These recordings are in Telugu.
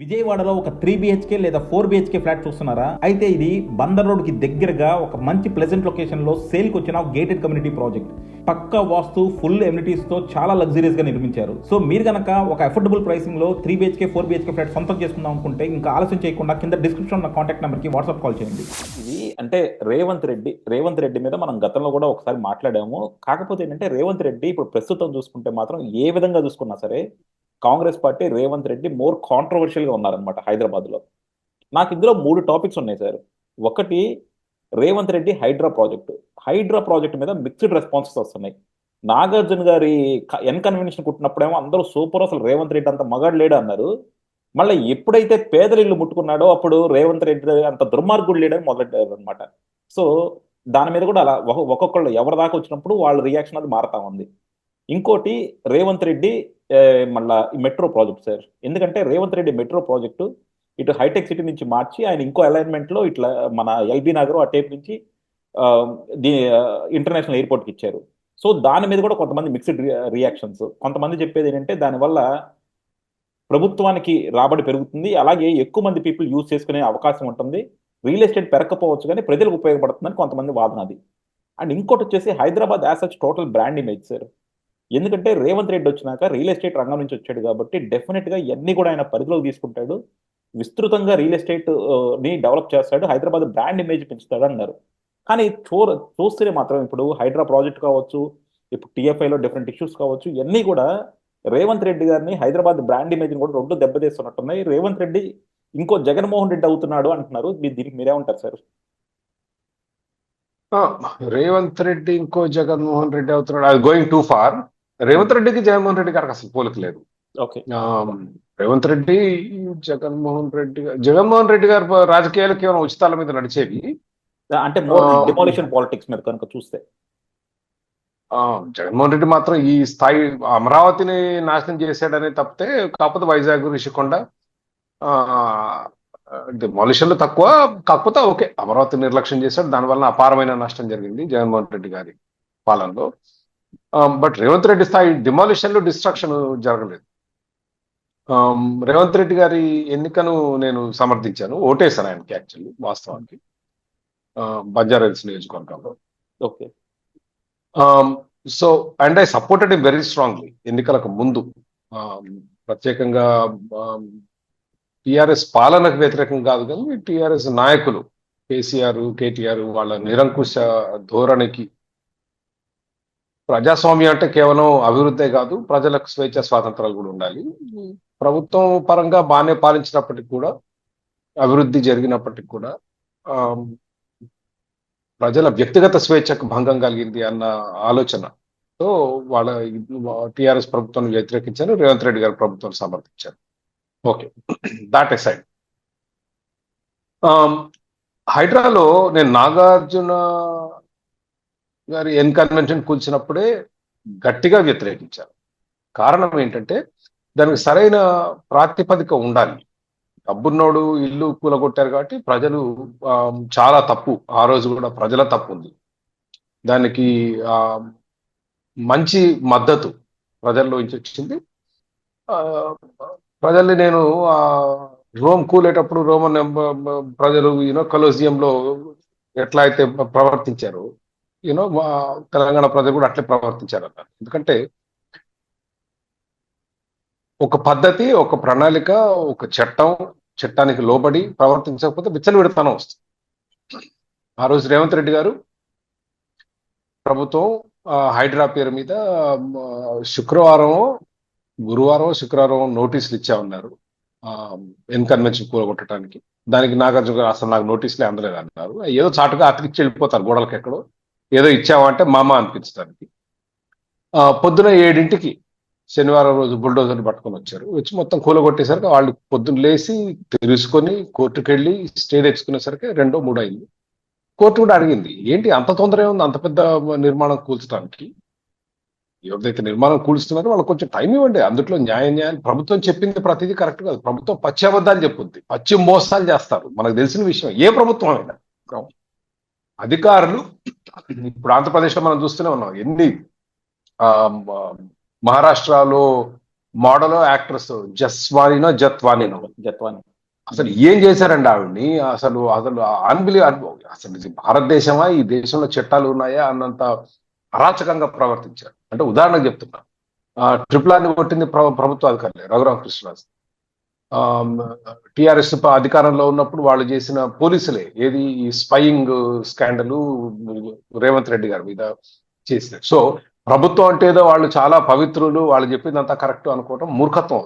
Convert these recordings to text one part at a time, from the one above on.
విజయవాడలో ఒక త్రీ బిహెచ్కే లేదా ఫోర్ బిహెచ్కే ఫ్లాట్ చూస్తున్నారా? అయితే ఇది బందర్ రోడ్కి దగ్గరగా ఒక మంచి ప్లెజెంట్ లొకేషన్లో సేల్కి వచ్చిన గేటెడ్ కమ్యూనిటీ ప్రాజెక్ట్ పక్క వాస్తు ఫుల్ ఎమ్యూనిటీస్తో చాలా లగ్జరీస్గా నిర్మించారు. సో మీరు గనక ఒక affordable ప్రైసింగ్లో three BHK four BHK flat సొంతం చేసుకుందాం అనుకుంటే ఇంకా ఆలస్యం చేయకుండా కింద డిస్క్రిప్షన్ ఉన్న కాంటాక్ట్ నెంబర్కి వాట్సాప్ కాల్ చేయండి. ఇది అంటే రేవంత్ రెడ్డి రేవంత్ రెడ్డి మీద మనం గతంలో కూడా ఒకసారి మాట్లాడాము. కాకపోతే ఏంటంటే రేవంత్ రెడ్డి ఇప్పుడు ప్రస్తుతం చూసుకుంటే మాత్రం ఏ విధంగా చూసుకున్నా సరే కాంగ్రెస్ పార్టీ రేవంత్ రెడ్డి మోర్ కాంట్రవర్షియల్గా ఉన్నారనమాట హైదరాబాద్లో నాకు ఇందులో మూడు టాపిక్స్ ఉన్నాయి సార్ ఒకటి రేవంత్ రెడ్డి హైడ్రా ప్రాజెక్టు. హైడ్రా ప్రాజెక్ట్ మీద మిక్స్డ్ రెస్పాన్సెస్ వస్తున్నాయి. నాగార్జున గారి ఎన్ కన్వెన్షన్ కుట్టినప్పుడేమో అందరూ సూపర్ అసలు రేవంత్ రెడ్డి అంత మగాడు లేడు అన్నారు. మళ్ళీ ఎప్పుడైతే పేదల ఇల్లు ముట్టుకున్నాడో అప్పుడు రేవంత్ రెడ్డి అంత దుర్మార్గుడు లేడని మొదలెట్టారు అనమాట సో దాని మీద కూడా అలా ఒక్కొక్కళ్ళు ఎవరి దాకా వచ్చినప్పుడు వాళ్ళ రియాక్షన్ అది మారుతా ఉంది. ఇంకోటి రేవంత్ రెడ్డి మళ్ళా మెట్రో ప్రాజెక్ట్ సార్. ఎందుకంటే రేవంత్ రెడ్డి మెట్రో ప్రాజెక్టు ఇటు హైటెక్ సిటీ నుంచి మార్చి ఆయన ఇంకో అలైన్మెంట్లో ఇట్లా మన ఎల్బీ నగర్ ఆ టైప్ నుంచి ఆ, దీని ఇంటర్నేషనల్ ఎయిర్పోర్ట్కి ఇచ్చారు. సో దాని మీద కూడా కొంతమంది మిక్స్డ్ రియాక్షన్స్ కొంతమంది చెప్పేది ఏంటంటే దానివల్ల ప్రభుత్వానికి రాబడి పెరుగుతుంది. అలాగే ఎక్కువ మంది పీపుల్ యూజ్ చేసుకునే అవకాశం ఉంటుంది. రియల్ ఎస్టేట్ పెరగకపోవచ్చు కానీ ప్రజలకు ఉపయోగపడుతుందని కొంతమంది వాదన అది. అండ్ ఇంకోటి వచ్చేసి Hyderabad as total brand image sir ఎందుకంటే రేవంత్ రెడ్డి వచ్చినాక రియల్ ఎస్టేట్ రంగం నుంచి వచ్చాడు కాబట్టి డెఫినెట్గా ఇవన్నీ కూడా ఆయన పరిధిలోకి తీసుకుంటాడు. విస్తృతంగా రియల్ ఎస్టేట్ని డెవలప్ చేస్తాడు. హైదరాబాద్ బ్రాండ్ ఇమేజ్ పెంచుతాడు అన్నారు. కానీ చూ చూస్తేనే మాత్రం ఇప్పుడు హైడ్రా ప్రాజెక్ట్ కావచ్చు ఇప్పుడు టీఎఫ్ఐలో లో డిఫరెంట్ ఇష్యూస్ కావచ్చు ఇవన్నీ కూడా రేవంత్ రెడ్డి గారిని హైదరాబాద్ బ్రాండ్ ఇమేజ్ కూడా రెండు దెబ్బతీస్తున్నట్టున్నాయి. రేవంత్ రెడ్డి ఇంకో జగన్మోహన్ రెడ్డి అవుతున్నాడు అంటున్నారు. మీరు దీనికి మీరేమంటారు సార్? రేవంత్ రెడ్డి ఇంకో జగన్మోహన్ రెడ్డి అవుతున్నాడు. అది గోయింగ్ టూ ఫార్ రేవంత్ రెడ్డికి జగన్మోహన్ రెడ్డి గారికి అసలు పోలిక లేదు. రేవంత్ రెడ్డి జగన్మోహన్ రెడ్డి గారు జగన్మోహన్ రెడ్డి గారు రాజకీయాలు కేవలం ఉచితాల మీద నడిచేవి. అంటే. డిమాలిషన్ పాలిటిక్స్ మీద కనుక చూస్తే. జగన్మోహన్ రెడ్డి మాత్రం ఈ స్థాయి అమరావతిని నాశనం చేశాడని తప్పితే కాకపోతే వైజాగ్ రిషికొండ డిమాలిషన్లు తక్కువ కాకపోతే ఓకే అమరావతి నిర్లక్ష్యం చేశాడు. దానివల్ల అపారమైన నష్టం జరిగింది జగన్మోహన్ రెడ్డి గారి పాలనలో. బట్ రేవంత్ రెడ్డి స్థాయి డిమాలిషన్లు డిస్ట్రక్షన్ జరగలేదు. రేవంత్ రెడ్డి గారి ఎన్నికను నేను సమర్థించాను. ఓటేశాను ఆయనకి యాక్చువల్లీ వాస్తవానికి. ఆ, బంజారాహిల్స్ నియోజకవర్గంలో. Okay. So and I supported him very strongly ఎన్నికలకు ముందు. Um, ప్రత్యేకంగా టిఆర్ఎస్ పాలనకు వ్యతిరేకం కాదు కానీ టిఆర్ఎస్ నాయకులు కేసీఆర్ కేటీఆర్ వాళ్ళ నిరంకుశ ధోరణికి ప్రజాస్వామ్యం అంటే కేవలం అభివృద్ధే కాదు ప్రజలకు స్వేచ్ఛ స్వాతంత్రాలు కూడా ఉండాలి. ప్రభుత్వం పరంగా బాగానే పాలించినప్పటికి కూడా అభివృద్ధి జరిగినప్పటికి కూడా ప్రజల వ్యక్తిగత స్వేచ్ఛకు భంగం కలిగింది అన్న ఆలోచనతో వాళ్ళ టిఆర్ఎస్ ప్రభుత్వం వ్యతిరేకించారు రేవంత్ రెడ్డి గారి ప్రభుత్వం సమర్థించారు. ఓకే. దాట్ సైడ్ హైడ్రాలో నేను నాగార్జున గారి ఎన్ కన్వెన్షన్ కూల్చినప్పుడే గట్టిగా వ్యతిరేకించారు. కారణం ఏంటంటే దానికి సరైన ప్రాతిపదిక ఉండాలి. డబ్బున్నోడు ఇల్లు కూలగొట్టారు కాబట్టి ప్రజలు చాలా తప్పు. ఆ రోజు కూడా ప్రజల తప్పు ఉంది దానికి మంచి మద్దతు ప్రజల్లో వచ్చింది. ఆ, ప్రజల్ని నేను రోమ్ కూలేటప్పుడు రోమన్ ప్రజలు యూనో కలోజియంలో ఎట్లా అయితే ప్రవర్తించారు యూనో తెలంగాణ ప్రజలు కూడా అట్లే ప్రవర్తించారు అన్నారు ఎందుకంటే ఒక పద్ధతి ఒక ప్రణాళిక ఒక చట్టం చట్టానికి లోబడి ప్రవర్తించకపోతే విచ్చలవిడతనం వస్తుంది. ఆ రోజు రేవంత్ రెడ్డి గారు ప్రభుత్వం హైడ్రా పేరు మీద శుక్రవారం గురువారం శుక్రవారం నోటీసులు ఇచ్చా ఉన్నారు ఎన్ కన్వెన్షన్ కూలగొట్టడానికి. దానికి నాగార్జున గారు అసలు నాకు నోటీసులే అందలేదు అన్నారు ఏదో చాటుగా అతికిచ్చి వెళ్ళిపోతారు గోడలకు ఎక్కడో ఏదో ఇచ్చామంటే మామ అనిపించడానికి. పొద్దున ఏడింటికి శనివారం రోజు బుల్డోజర్ని పట్టుకొని వచ్చారు. వచ్చి మొత్తం కూలగొట్టేసరికి వాళ్ళు పొద్దున్న లేచి తెలుసుకొని కోర్టుకు వెళ్ళి స్టే తెచ్చుకునేసరికి రెండో మూడో అయింది. కోర్టు కూడా అడిగింది ఏంటి అంత తొందర ఉంది అంత పెద్ద నిర్మాణం కూల్చడానికి? ఎవరిదైతే నిర్మాణం కూలుస్తున్నారో వాళ్ళకి కొంచెం టైం ఇవ్వండి అందులో న్యాయ న్యాయం ప్రభుత్వం చెప్పింది ప్రతిదీ కరెక్ట్ కాదు. ప్రభుత్వం పచ్చి అబద్ధాలు చెప్పుద్ది పచ్చి మోసాలు చేస్తారు. మనకు తెలిసిన విషయం ఏ ప్రభుత్వం అయినా. అధికారులు ఇప్పుడు ఆంధ్రప్రదేశ్లో మనం చూస్తూనే ఉన్నాం ఎన్ని మహారాష్ట్రలో మోడల్ యాక్ట్రెస్ జస్వానినో జత్వానినో? జత్వాని. అసలు ఏం చేశారండి ఆవిడ్ని? అసలు అసలు అన్బిలీ అసలు ఇది భారతదేశమా? ఈ దేశంలో చట్టాలు ఉన్నాయా? అన్నంత అరాచకంగా ప్రవర్తించారు. అంటే ఉదాహరణకు చెప్తున్నా. ట్రిపుల్ ఆర్ని కొట్టింది ప్ర- ప్రభుత్వ అధికారులే రఘురామ కృష్ణరాజు టిఆర్ఎస్ అధికారంలో ఉన్నప్పుడు వాళ్ళు చేసిన పోలీసులే. ఏది ఈ స్పయింగ్ స్కాండల్ రేవంత్ రెడ్డి గారి మీద చేసిన సో ప్రభుత్వం అంటే ఏదో వాళ్ళు చాలా పవిత్రులు వాళ్ళు చెప్పిందంతా కరెక్ట్ అనుకోవటం మూర్ఖత్వం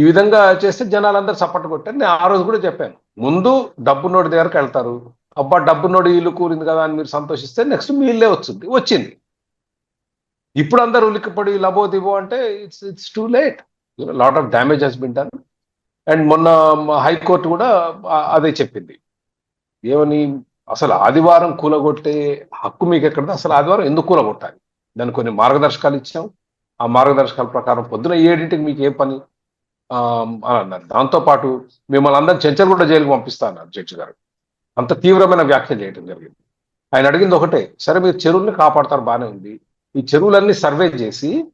ఈ విధంగా చేస్తే జనాలందరూ సపోర్ట్ కొట్టారు. నేను ఆ రోజు కూడా చెప్పాను. ముందు డబ్బు దగ్గరికి దగ్గరకు వెళ్తారు. అబ్బా డబ్బు నోడి ఇల్లు కూలింది కదా అని మీరు సంతోషిస్తే నెక్స్ట్ మీ ఇల్లే వచ్చింది వచ్చింది. ఇప్పుడు అందరూ ఉలిక్కిపడి లబో దిబో అంటే it's it's too late lot of damage has been done and మొన్న హైకోర్టు కూడా అదే చెప్పింది. ఏమని అసలు ఆదివారం కూలగొట్టే హక్కు మీకు ఎక్కడ అసలు ఆదివారం ఎందుకు కూలగొట్టాలి? దాని కొన్ని మార్గదర్శకాలు ఇచ్చాం. ఆ మార్గదర్శకాల ప్రకారం పొద్దున ఏడింటికి మీకు ఏ పని? ఆ, అని అన్నారు. దాంతో పాటు మిమ్మల్ని అందరం చెంచల్గూడ జైలుకి పంపిస్తా అన్నారు జడ్జి గారు. అంత తీవ్రమైన వ్యాఖ్యలు చేయడం జరిగింది. ఆయన అడిగింది ఒకటే సరే మీరు చెరువుల్ని కాపాడతారు బాగానే ఉంది. ఈ చెరువులన్నీ సర్వే చేసి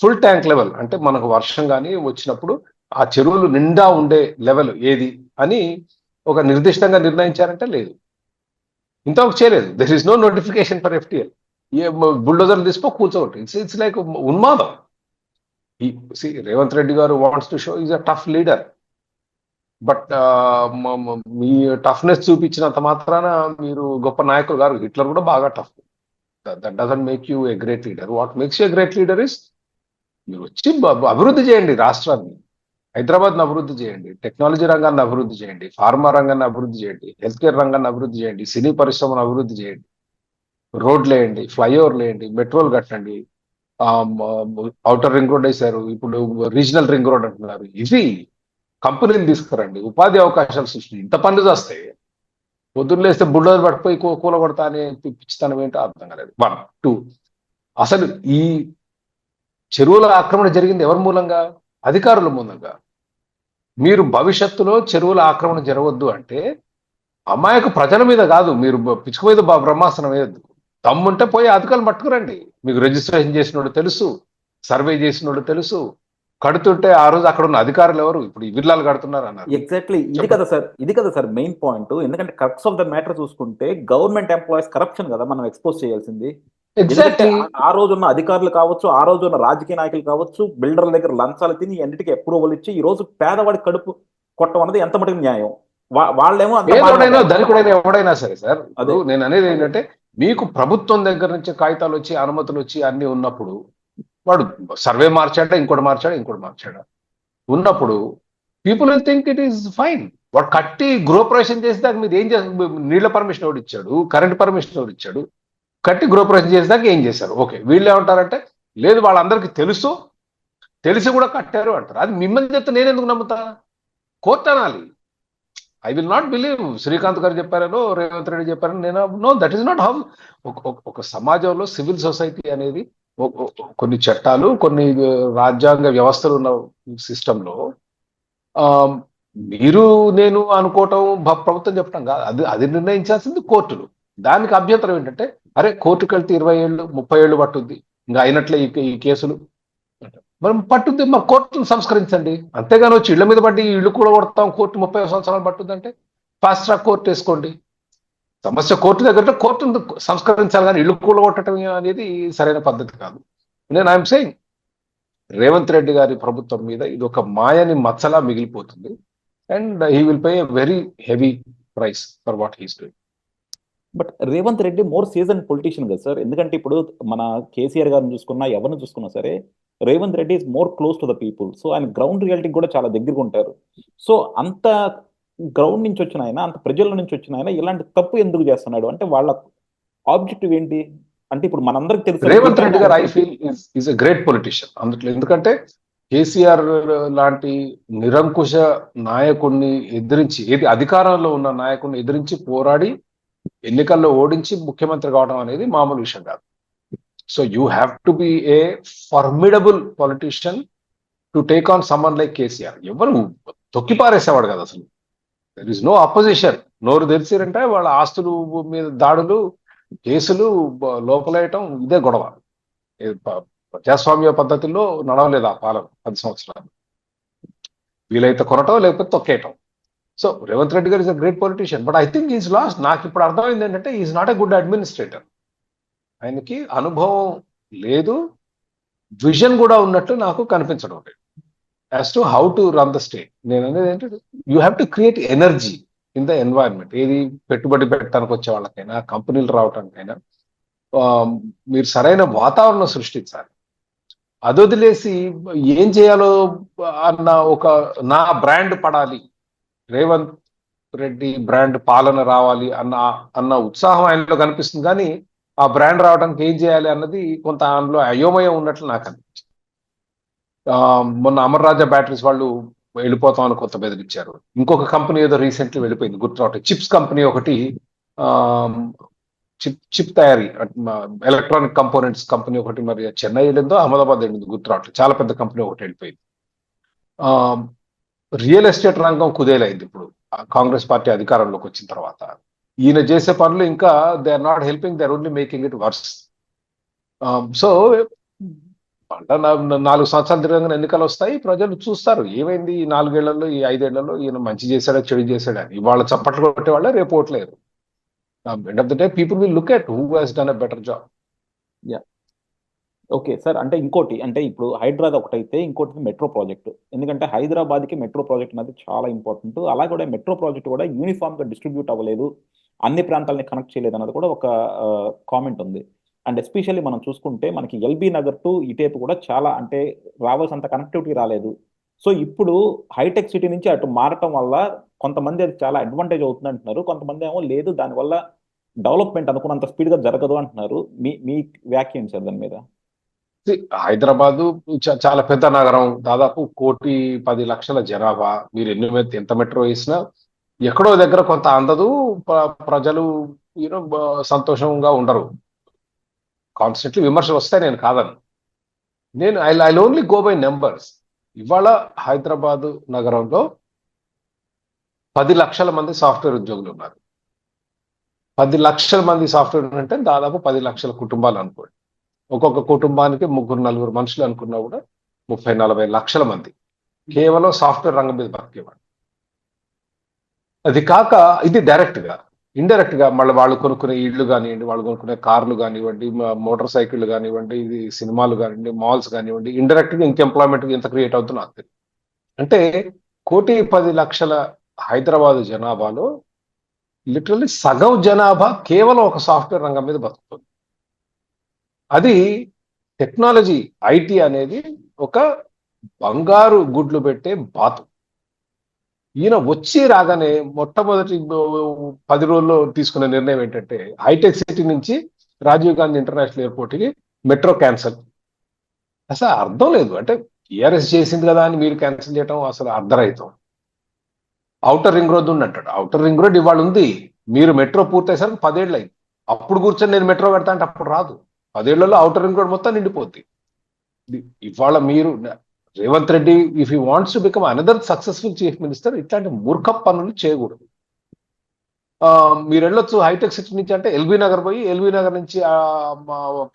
ఫుల్ ట్యాంక్ లెవెల్ అంటే మనకు వర్షం కానీ వచ్చినప్పుడు ఆ చెరువులు నిండా ఉండే లెవెల్ ఏది అని ఒక నిర్దిష్టంగా నిర్ణయించారంటే లేదు. ఇంతవరకు చేయలేదు. There is no notification for FTL a bulldozer తీసుకో కూర్చోవట్టు ఇట్స్ ఇట్స్ లైక్ ఉన్మాదం. ఈ రేవంత్ రెడ్డి గారు wants to show is a tough leader but me toughness చూపించినంత మాత్రాన మీరు గొప్ప నాయకులు గారు హిట్లర్ కూడా బాగా tough that doesn't make you a great leader what makes you great leader is మీరు వచ్చి అభివృద్ధి చేయండి రాష్ట్రాన్ని. హైదరాబాద్ను అభివృద్ధి చేయండి. టెక్నాలజీ రంగాన్ని అభివృద్ధి చేయండి. ఫార్మా రంగాన్ని అభివృద్ధి చేయండి. హెల్త్ కేర్ రంగాన్ని అభివృద్ధి చేయండి. సినీ పరిశ్రమను అభివృద్ధి చేయండి. రోడ్లు వేయండి. ఫ్లైఓవర్లు వేయండి. మెట్రోలు కట్టండి. అవుటర్ రింగ్ రోడ్ వేశారు. ఇప్పుడు రీజనల్ రింగ్ రోడ్ అంటున్నారు. ఇవి కంపెనీలు తీసుకురండి. ఉపాధి అవకాశాలు సృష్టి. ఇంత పనులు వస్తాయి పొద్దున్న లేస్తే బుల్డోజర్ పట్టుకుపోయి కూల కొడతా అని పిచ్చితనం ఏంటో అర్థం కాలేదు. One two. అసలు ఈ చెరువుల ఆక్రమణ జరిగింది ఎవరి మూలంగా? అధికారుల మూలంగా. మీరు భవిష్యత్తులో చెరువుల ఆక్రమణ జరగవద్దు అంటే అమాయక ప్రజల మీద కాదు మీరు పిచ్చుక మీద బ- బ్రహ్మాస్త్రం వేయద్దు. దమ్ముంటే పోయి అధికారులు పట్టుకురండి. మీకు రిజిస్ట్రేషన్ చేసినోడు తెలుసు సర్వే చేసినోడు తెలుసు. కడుతుంటే ఆ రోజు అక్కడ ఉన్న అధికారులు ఎవరు? ఇప్పుడు ఈ విల్లాలు కడుతున్నారు అన్నారు. ఎగ్జాక్ట్లీ ఇది. కదా సార్ ఇది కదా సార్ మెయిన్ పాయింట్ ఎందుకంటే కరెక్ట్స్ ఆఫ్ ద మ్యాటర్ చూసుకుంటే గవర్నమెంట్ ఎంప్లాయీస్ కరప్షన్ కదా మనం ఎక్స్పోజ్ చేయాల్సింది. ఆ- ఆ రోజు ఉన్న అధికారులు కావచ్చు ఆ రోజు ఉన్న రాజకీయ నాయకులు కావచ్చు బిల్డర్ల దగ్గర లంచాలు తిని అన్నిటికీ అప్రూవల్ ఇచ్చి ఈ రోజు పేదవాడి కడుపు కొట్టడం అనేది ఎంత మటుకు న్యాయం? వాళ్ళేమో బాగా- ధనికుడైనా ఎవడైనా సరే సార్. అదే. నేను అనేది ఏంటంటే మీకు ప్రభుత్వం దగ్గర నుంచి కాగితాలు వచ్చి అనుమతులు వచ్చి అన్ని ఉన్నప్పుడు వాడు సర్వే మార్చాడా ఇంకోటి మార్చాడా ఇంకోటి మార్చాడా? ఉన్నప్పుడు people will think it is fine వాడు కట్టి గృహప్రవేశం చేసేదాకా మీరు ఏం చేస్తారు నీళ్ళ పర్మిషన్ ఎవడు ఇచ్చాడు? కరెంట్ పర్మిషన్ ఎవడు ఇచ్చాడు? కట్టి గృహప్రవేశం చేసేదాకా ఏం చేశారు? ఓకే వీళ్ళు ఏమంటారంటే లేదు వాళ్ళందరికీ తెలుసు తెలిసి కూడా కట్టారు అంటారు. అది మిమ్మల్ని చెప్తే నేను ఎందుకు నమ్ముతా? కోర్టు అనాలి. I will not believe Srikanth గారు చెప్పారనో రేవంత్ రెడ్డి చెప్పారని నేను no that is not how ఒక సమాజంలో సివిల్ సొసైటీ అనేది కొన్ని చట్టాలు కొన్ని రాజ్యాంగ వ్యవస్థలు ఉన్న సిస్టంలో మీరు నేను అనుకోవటం ప్రభుత్వం చెప్పడం కాదు. అది అది నిర్ణయించాల్సింది కోర్టులు. దానికి అభ్యంతరం ఏంటంటే అరే కోర్టుకు వెళ్తే ఇరవై ఏళ్ళు ముప్పై ఏళ్ళు పట్టుద్ది. ఇంకా అయినట్లే ఈ కేసులు. మనం పట్టుద్ది మా కోర్టును సంస్కరించండి. అంతేగాని వచ్చి ఇళ్ళ మీద పడి ఇల్లు కూడా కొడతాం కోర్టు ముప్పై సంవత్సరాలు పట్టుద్దంటే ఫాస్ట్ ట్రాక్ కోర్టు వేసుకోండి. సమస్య కోర్టు దగ్గర కోర్టును సంస్కరించాలి కానీ ఇల్లు కూడా కొట్టడం అనేది సరైన పద్ధతి కాదు. నేను ఐఎమ్ సెయింగ్ రేవంత్ రెడ్డి గారి ప్రభుత్వం మీద ఇది ఒక మాయని మచ్చలా మిగిలిపోతుంది. And he will pay very heavy price for what he's doing. But Revanth Reddy more seasoned politician కదా సార్. ఎందుకంటే ఇప్పుడు మన కేసీఆర్ గారిని చూసుకున్నా ఎవరిని చూసుకున్నా సరే Revanth Reddy is more close to the people so ఆయన గ్రౌండ్ రియాలిటీకి కూడా చాలా దగ్గరగా ఉంటారు. సో అంత గ్రౌండ్ నుంచి వచ్చిన ఆయన అంత ప్రజల నుంచి వచ్చిన ఆయన ఇలాంటి తప్పు ఎందుకు చేస్తున్నాడు? అంటే వాళ్ళ ఆబ్జెక్టివ్ ఏంటి? అంటే ఇప్పుడు మనందరికి తెలుసు రేవంత్ రెడ్డి గారు I feel is a great politician అందుట్లో ఎందుకంటే కేసీఆర్ లాంటి నిరంకుశ నాయకుడిని ఎదిరించి ఏది అధికారంలో ఉన్న నాయకుడిని ఎదిరించి పోరాడి ఎన్నికల్లో ఓడించి ముఖ్యమంత్రి కావడం అనేది మామూలు విషయం కాదు. So you have to be a formidable politician to take on someone like KCR. ఎవరు తొక్కి పారేసేవాడు కదా అసలు. దర్ ఇస్ నో అపోజిషన్ నోరు తెరిచారంటే వాళ్ళ ఆస్తులు మీద దాడులు కేసులు లోపలేయటం ఇదే గొడవ. ప్రజాస్వామ్య పద్ధతిలో నడవలేదు ఆ పాలన పది సంవత్సరాలు. వీలైతే కొనటం లేకపోతే తొక్కేయటం. సో రేవంత్ రెడ్డి గారు is a great politician but I think is lost నాకు ఇప్పుడు అర్థమైంది ఏంటంటే is not a good administrator ఆయనకి అనుభవం లేదు విజన్ కూడా ఉన్నట్టు నాకు కనిపించడం లేదు. As to how to run the state నేను అనేది ఏంటంటే you have to create energy in the environment ఏది పెట్టుబడి పెట్టడానికి వచ్చే వాళ్ళకైనా కంపెనీలు రావడానికైనా um, మీరు సరైన వాతావరణం సృష్టించాలి. అది వదిలేసి ఏం చేయాలో అన్న ఒక నా బ్రాండ్ పడాలి. రేవంత్ రెడ్డి బ్రాండ్ పాలన రావాలి అన్న అన్న ఉత్సాహం ఆయనలో కనిపిస్తుంది. కానీ ఆ బ్రాండ్ రావడానికి ఏం చేయాలి అన్నది కొంత ఆయనలో అయోమయం ఉన్నట్లు నాకు అనిపించింది. ఆ, మొన్న అమర్ రాజా బ్యాటరీస్ వాళ్ళు వెళ్ళిపోతాం అని కొత్త బెదిరించారు. ఇంకొక కంపెనీ ఏదో రీసెంట్లీ వెళ్ళిపోయింది గుర్తురావట్లేదు. చిప్స్ కంపెనీ ఒకటి ఆ, చిప్ చిప్ తయారీ ఎలక్ట్రానిక్ కంపోనెంట్స్ కంపెనీ ఒకటి మరి చెన్నై వెళ్ళిందో అహ్మదాబాద్ వెళ్ళింది గుర్తురావట్లేదు. చాలా పెద్ద కంపెనీ ఒకటి వెళ్ళిపోయింది. ఆ, రియల్ ఎస్టేట్ రంగం కుదేలైంది ఇప్పుడు. కాంగ్రెస్ పార్టీ అధికారంలోకి వచ్చిన తర్వాత. ఈయన చేసే పనులు ఇంకా they are not helping they are only making it worse. So పంట నాలుగు సంవత్సరాలు తిరగంగా ఎన్నికలు వస్తాయి ప్రజలు చూస్తారు. ఏమైంది ఈ నాలుగేళ్ళలో ఈ ఐదేళ్ళలో ఈయన మంచి చేశాడా చెడు చేశాడా అని. ఇవాళ చప్పట్లు కొట్టే వాళ్ళే రేపు ఓట్లేరు. End of the day people will look at who has done a better job yeah okay sir అంటే ఇంకోటి అంటే ఇప్పుడు హైదరాబాద్ ఒకటైతే ఇంకోటి మెట్రో ప్రాజెక్ట్. ఎందుకంటే హైదరాబాద్కి మెట్రో ప్రాజెక్ట్ అనేది చాలా ఇంపార్టెంట్. అలా కూడా మెట్రో ప్రాజెక్ట్ కూడా యూనిఫామ్గా డిస్ట్రిబ్యూట్ అవ్వలేదు. అన్ని ప్రాంతాలని కనెక్ట్ చేయలేదు అన్నది కూడా ఒక కామెంట్ ఉంది. అండ్ ఎస్పెషల్లీ మనం చూసుకుంటే మనకి ఎల్బీ నగర్ టు ఇటేపు కూడా చాలా అంటే రావాల్సినంత కనెక్టివిటీ రాలేదు. సో ఇప్పుడు హైటెక్ సిటీ నుంచి అటు మారటం వల్ల కొంతమంది అది చాలా అడ్వాంటేజ్ అవుతుంది అంటున్నారు. కొంతమంది ఏమో లేదు దానివల్ల డెవలప్మెంట్ అనుకున్నంత స్పీడ్గా జరగదు అంటున్నారు. మీ మీ వ్యాఖ్యం సార్ దాని మీద. హైదరాబాదు చాలా పెద్ద నగరం. దాదాపు కోటి పది లక్షల జనాభా. మీరు ఎన్ని ఎంత మెట్రో వేసినా ఎక్కడో దగ్గర కొంత అందదు. ప్రజలు యూనో సంతోషంగా ఉండరు. కాన్స్టెంట్లీ విమర్శలు వస్తాయి. నేను కాదని. నేను I I only go by numbers. ఇవాళ హైదరాబాదు నగరంలో పది లక్షల మంది సాఫ్ట్వేర్ ఉద్యోగులు ఉన్నారు. పది లక్షల మంది సాఫ్ట్వేర్ అంటే దాదాపు పది లక్షల కుటుంబాలు అనుకోండి. ఒక్కొక్క కుటుంబానికి ముగ్గురు నలుగురు మనుషులు అనుకున్నా కూడా ముప్పై నలభై లక్షల మంది. కేవలం సాఫ్ట్వేర్ రంగం మీద బతికేవాడు అది కాక ఇది డైరెక్ట్గా ఇండైరెక్ట్గా మళ్ళీ వాళ్ళు కొనుక్కునే ఇళ్ళు కానివ్వండి వాళ్ళు కొనుక్కునే కార్లు కానివ్వండి మోటార్ సైకిళ్ళు కానివ్వండి ఇది సినిమాలు కానివ్వండి మాల్స్ కానివ్వండి ఇండైరెక్ట్గా ఇంక ఎంప్లాయ్మెంట్ ఎంత క్రియేట్ అవుతుందో నాకు తెలియదు. అంటే కోటి పది లక్షల హైదరాబాద్ జనాభాలో లిటరల్లీ సగం జనాభా కేవలం ఒక సాఫ్ట్వేర్ రంగం మీద బతుకుతుంది. అది టెక్నాలజీ ఐటీ అనేది ఒక బంగారు గుడ్లు పెట్టే బాతు. ఈయన వచ్చి రాగానే మొట్టమొదటి పది రోజుల్లో తీసుకున్న నిర్ణయం ఏంటంటే హైటెక్ సిటీ నుంచి రాజీవ్ గాంధీ ఇంటర్నేషనల్ ఎయిర్పోర్ట్కి మెట్రో క్యాన్సల్. అసలు అర్థం లేదు. అంటే టీఆర్ఎస్ చేసింది కదా అని మీరు క్యాన్సిల్ చేయటం అసలు అర్ధరహితం. అవుటర్ రింగ్ రోడ్ ఉంది అంటాడు అవుటర్ రింగ్ రోడ్ ఇవాళ ఉంది. మీరు మెట్రో పూర్తయ్యేసరికి పదేళ్ళు అయింది అప్పుడు కూర్చొని నేను మెట్రో పెడతా అంటే అప్పుడు రాదు. పదేళ్ళలో అవుటర్ రింగ్ రోడ్ మొత్తం నిండిపోద్ది. ఇవాళ మీరు Revanth Reddy if you wants to become another successful chief minister ఇట్లాంటి మూర్ఖ పనులు చేయకూడదు. ఆ, మీరు వెళ్ళొచ్చు హైటెక్ సిటీ నుంచి అంటే ఎల్బీ నగర్ పోయి ఎల్బీ నగర్ నుంచి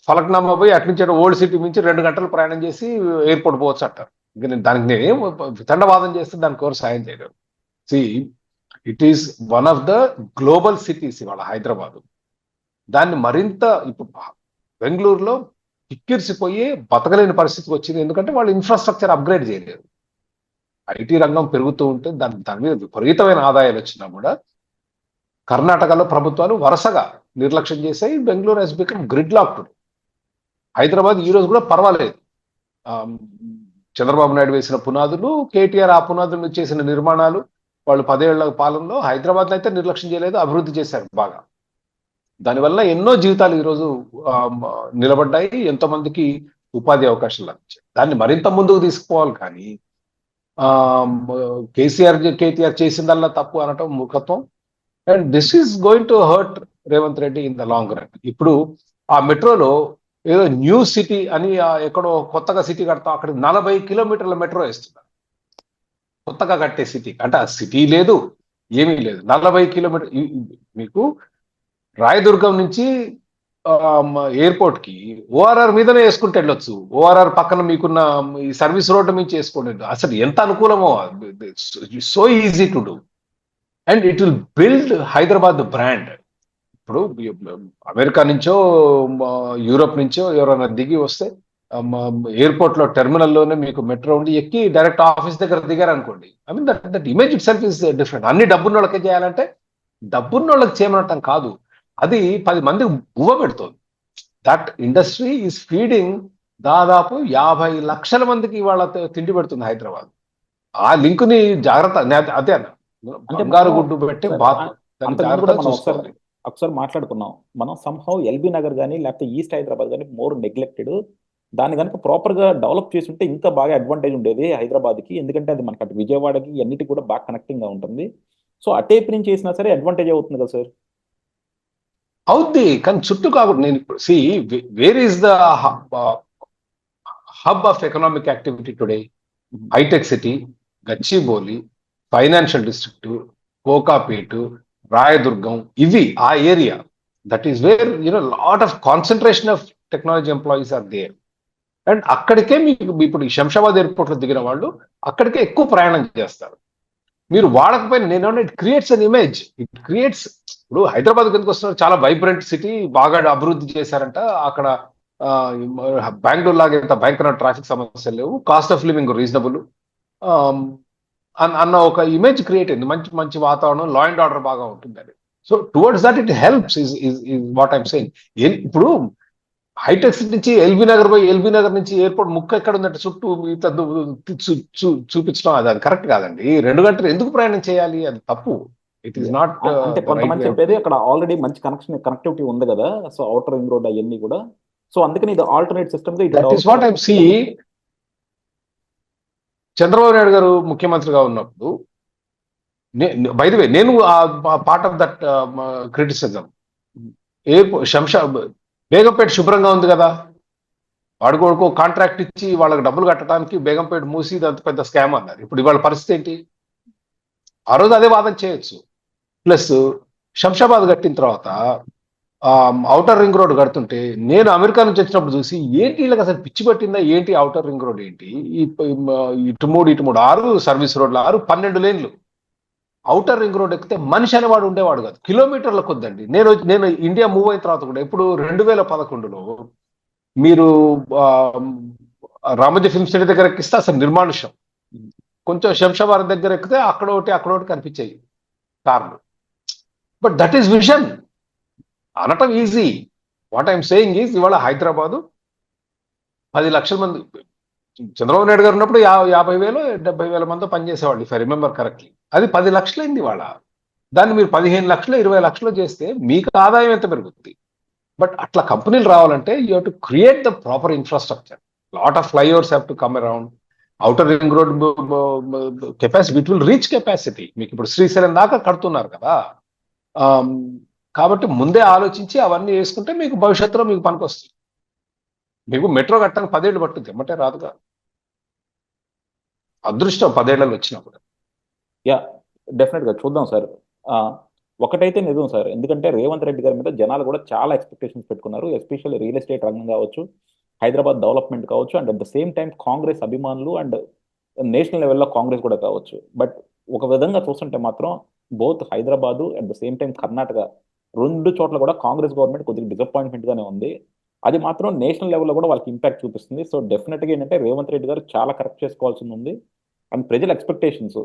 ఫలక్నామా పోయి అటు నుంచి ఓల్డ్ సిటీ నుంచి రెండు గంటలు ప్రయాణం చేసి ఎయిర్పోర్ట్ పోవచ్చు అంటారు. ఇంకా నేను దానికి నేనేం తండవాదం చేస్తే దానికి ఎవరు సాయం చేయలేరు. See it is one of the global cities ఇవాళ హైదరాబాద్. దాన్ని మరింత ఇప్పుడు బెంగళూరులో కిక్కిరిసిపోయి బతకలేని పరిస్థితికి వచ్చింది. ఎందుకంటే వాళ్ళు ఇన్ఫ్రాస్ట్రక్చర్ అప్గ్రేడ్ చేయలేరు ఐటీ రంగం పెరుగుతూ ఉంటే దాని దాని మీద విపరీతమైన ఆదాయాలు వచ్చినా కూడా కర్ణాటకలో ప్రభుత్వాలు వరుసగా నిర్లక్ష్యం చేశాయి. Bengaluru has become gridlocked Hyderabad ఈ రోజు కూడా పర్వాలేదు. చంద్రబాబు నాయుడు వేసిన పునాదులు కేటీఆర్ ఆ పునాదుల చేసిన నిర్మాణాలు వాళ్ళు పదేళ్ళ పాలనలో హైదరాబాద్ అయితే నిర్లక్ష్యం చేయలేదు అభివృద్ధి చేశారు బాగా. దానివల్ల ఎన్నో జీవితాలు ఈరోజు నిలబడ్డాయి. ఎంతో మందికి ఉపాధి అవకాశాలు లభించాయి. దాన్ని మరింత ముందుకు తీసుకోవాలి కానీ ఆ కేసీఆర్ కేటీఆర్ చేసిందల్లా తప్పు అనటం మూర్ఖత్వం. And this is going to hurt Revanth Reddy in the long run. ఇప్పుడు ఆ మెట్రోలో ఏదో న్యూ సిటీ అని ఎక్కడో కొత్తగా సిటీ కడతాం. అక్కడ నలభై కిలోమీటర్ల మెట్రో వేస్తున్నారు. కొత్తగా కట్టే సిటీ. అంటే ఆ సిటీ లేదు ఏమీ లేదు. నలభై కిలోమీటర్ మీకు రాయదుర్గం నుంచి ఎయిర్పోర్ట్కి ఓఆర్ఆర్ మీదనే వేసుకుంటే వెళ్ళొచ్చు. ఓఆర్ఆర్ పక్కన మీకున్న ఈ సర్వీస్ రోడ్డు మించి వేసుకోండి అసలు ఎంత అనుకూలమో. So easy to do. And it will build Hyderabad brand. ఇప్పుడు అమెరికా నుంచో యూరోప్ నుంచో ఎవరైనా దిగి వస్తే ఎయిర్పోర్ట్లో టెర్మినల్లోనే మీకు మెట్రో ఉండి ఎక్కి డైరెక్ట్ ఆఫీస్ దగ్గర దిగారు అనుకోండి I mean that that image itself is different. అన్ని డబ్బున్న వాళ్ళకే చేయాలంటే డబ్బున్న వాళ్ళకి చేయమనటం కాదు. అది పది మందికి బువ్వ పెడుతోంది. దట్ ఇండస్ట్రీ ఈస్ ఫీడింగ్ దాదాపు యాభై లక్షల మందికి వాళ్ళ తిండి పెడుతుంది హైదరాబాద్. ఆ లింక్ని జాగ్రత్త అదే అన్న. బంగారు గుడ్డు పెట్టి ఒకసారి మాట్లాడుకున్నాం. మనం సంహౌ ఎల్బీ నగర్ కానీ లేకపోతే ఈస్ట్ హైదరాబాద్ కానీ మోర్ నెగ్లెక్టెడ్ దాన్ని కనుక ప్రాపర్గా డెవలప్ చేసి ఉంటే ఇంకా బాగా అడ్వాంటేజ్ ఉండేది హైదరాబాద్కి ఎందుకంటే అది మనకి అటు విజయవాడకి అన్నిటికి కూడా బాగా కనెక్టింగ్గా ఉంటుంది. సో అటేపు నుంచి చేసినా సరే అడ్వాంటేజ్ అవుతుంది కదా సార్? అవుద్ది కానీ చుట్టూ కాకుండా నేను ఇప్పుడు see where is the hub of economic activity today Hitec City Gachibowli financial district Kokapet Rayadurgam ఇవి ఆ area that is where you know lot of concentration of technology employees are there and అక్కడికే మీకు ఇప్పుడు ఈ శంషాబాద్ ఎయిర్పోర్ట్లో దిగిన వాళ్ళు అక్కడికే ఎక్కువ ప్రయాణం చేస్తారు. మీరు వాడకపోయినా నేను it creates an image it creates ఇప్పుడు హైదరాబాద్ కిందకి వస్తున్నారు. చాలా వైబ్రెంట్ సిటీ బాగా అభివృద్ధి చేశారంట. అక్కడ బెంగళూరు లాగా ఇంత భయంకర ట్రాఫిక్ సమస్యలు లేవు. కాస్ట్ ఆఫ్ లివింగ్ రీజనబుల్ అన్న ఒక ఇమేజ్ క్రియేట్ అయింది. మంచి మంచి వాతావరణం లా అండ్ ఆర్డర్ బాగా ఉంటుంది అది so towards that it helps is is what I'm saying ఇప్పుడు హైటెక్ సిటీ నుంచి ఎల్బీ నగర్ పోయి ఎల్బీ నగర్ నుంచి ఎయిర్పోర్ట్ ముక్క ఎక్కడ ఉందంటే చుట్టూ చూ- చూపించడం అది అది కరెక్ట్ కాదండి. రెండు గంటలు ఎందుకు ప్రయాణం చేయాలి? అది తప్పు. ఇట్ ఈస్ నాట్ అంటే కొంతమంది చెప్పేది అక్కడ ఆల్రెడీ మంచి కనెక్షన్ కనెక్టివిటీ ఉంది కదా. సో అవుటర్ రింగ్ రోడ్ అవన్నీ కూడా. సో అందుకని ఇది alternate system what I'm see Chandrababu Naidu గారు ముఖ్యమంత్రిగా ఉన్నప్పుడు వే నేను పార్ట్ ఆఫ్ దట్ క్రిటిసిజం ఏ శంషా బేగంపేట శుభ్రంగా ఉంది కదా. వాడు కొడుకు కాంట్రాక్ట్ ఇచ్చి వాళ్ళకి డబ్బులు కట్టడానికి బేగంపేట మూసి ఇది అంత పెద్ద స్కామ్ అన్నారు. ఇప్పుడు ఇవాళ పరిస్థితి ఏంటి? ఆ రోజు అదే వాదన చేయొచ్చు. ప్లస్ శంషాబాద్ కట్టిన తర్వాత అవుటర్ రింగ్ రోడ్ కడుతుంటే నేను అమెరికా నుంచి వచ్చినప్పుడు చూసి ఏంటి వీళ్ళకి అసలు పిచ్చి పట్టిందా? ఏంటి అవుటర్ రింగ్ రోడ్ ఏంటి? ఇటు మూడు ఇటు మూడు ఆరు సర్వీస్ రోడ్లు ఆరు పన్నెండు లేన్లు. అవుటర్ రింగ్ రోడ్ ఎక్కితే మనిషి అనేవాడు ఉండేవాడు కాదు. కిలోమీటర్ల కొద్దండి. నేను నేను ఇండియా మూవ్ అయిన తర్వాత కూడా ఇప్పుడు రెండు వేల పదకొండులో మీరు రామజీ ఫిల్మ్ సిటీ దగ్గర ఎక్కిస్తే అసలు నిర్మానుష్యం. కొంచెం శంషాబాద్ దగ్గర ఎక్కితే అక్కడ ఒకటి అక్కడ ఒకటి కనిపించాయి. కార్లు. బట్ దట్ ఈస్ విజన్ అనటం easy what I'm saying is ఇవాళ హైదరాబాదు పది లక్షల మంది చంద్రబాబు నాయుడు గారు ఉన్నప్పుడు యా యాభై వేలు డెబ్బై వేల మంది పనిచేసేవాళ్ళు ఇఫ్ ఐ రిమెంబర్ కరెక్ట్లీ అది పది లక్షలైంది ఇవాళ. దాన్ని మీరు పదిహేను లక్షలు ఇరవై లక్షలు చేస్తే మీకు ఆదాయం ఎంత పెరుగుతుంది బట్ అట్లా కంపెనీలు రావాలంటే you have to create the proper infrastructure lot of flyovers have to come around outer ring road capacity it will reach capacity మీకు ఇప్పుడు శ్రీశైలం దాకా కడుతున్నారు కదా. కాబట్టి ముందే ఆలోచించి అవన్నీ వేసుకుంటే మీకు భవిష్యత్తులో మీకు పనికొస్తుంది. మీకు మెట్రో కట్టడానికి పదేళ్ళు పట్టుద్ది ఎమ్మటే రాదుగా. అదృష్టం పదేళ్ళలో వచ్చినప్పుడు. యా డెఫినెట్గా చూద్దాం సార్. ఒకటైతే నిజం సార్. ఎందుకంటే రేవంత్ రెడ్డి గారి మీద జనాలు కూడా చాలా ఎక్స్పెక్టేషన్స్ పెట్టుకున్నారు. ఎస్పెషల్లీ రియల్ ఎస్టేట్ రంగం కావచ్చు హైదరాబాద్ డెవలప్మెంట్ కావచ్చు and at the same time Congress అభిమానులు అండ్ నేషనల్ లెవెల్లో కాంగ్రెస్ కూడా కావచ్చు. బట్ ఒక విధంగా చూస్తుంటే మాత్రం both Hyderabad at the same time Karnataka రెండు చోట్ల కూడా కాంగ్రెస్ గవర్నమెంట్ కొద్దిగా డిసప్పాయింట్మెంట్ గానే ఉంది. అది మాత్రం నేషనల్ లెవెల్లో కూడా వాళ్ళకి ఇంపాక్ట్ చూపిస్తుంది. సో డెఫినెట్గా ఏంటంటే రేవంత్ రెడ్డి గారు చాలా కరెక్ట్ చేసుకోవాల్సి ఉంది. అండ్ ప్రజల ఎక్స్పెక్టేషన్స్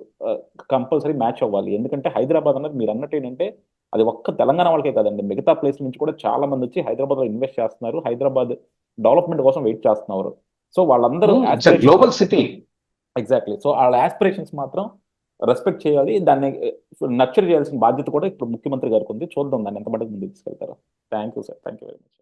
కంపల్సరీ మ్యాచ్ అవ్వాలి. ఎందుకంటే హైదరాబాద్ అన్నది మీరు అన్నట్టు ఏంటంటే అది ఒక్క తెలంగాణ వాళ్ళకే కాదండి. మిగతా ప్లేస్ నుంచి కూడా చాలా మంది వచ్చి హైదరాబాద్లో ఇన్వెస్ట్ చేస్తున్నారు. హైదరాబాద్ డెవలప్మెంట్ కోసం వెయిట్ చేస్తున్నారు. సో వాళ్ళందరూ గ్లోబల్ సిటీ ఎగ్జాక్ట్లీ సో వాళ్ళ ఆస్పిరేషన్స్ మాత్రం రెస్పెక్ట్ చేయాలి. దాన్ని నచ్చర్ చేయాల్సిన బాధ్యత కూడా ఇప్పుడు ముఖ్యమంత్రి గారికి ఉంది. చూద్దాం దాన్ని ఎంత మటుకు ముందుకు తీసుకెళ్తారో. Thank you sir. Thank you very much.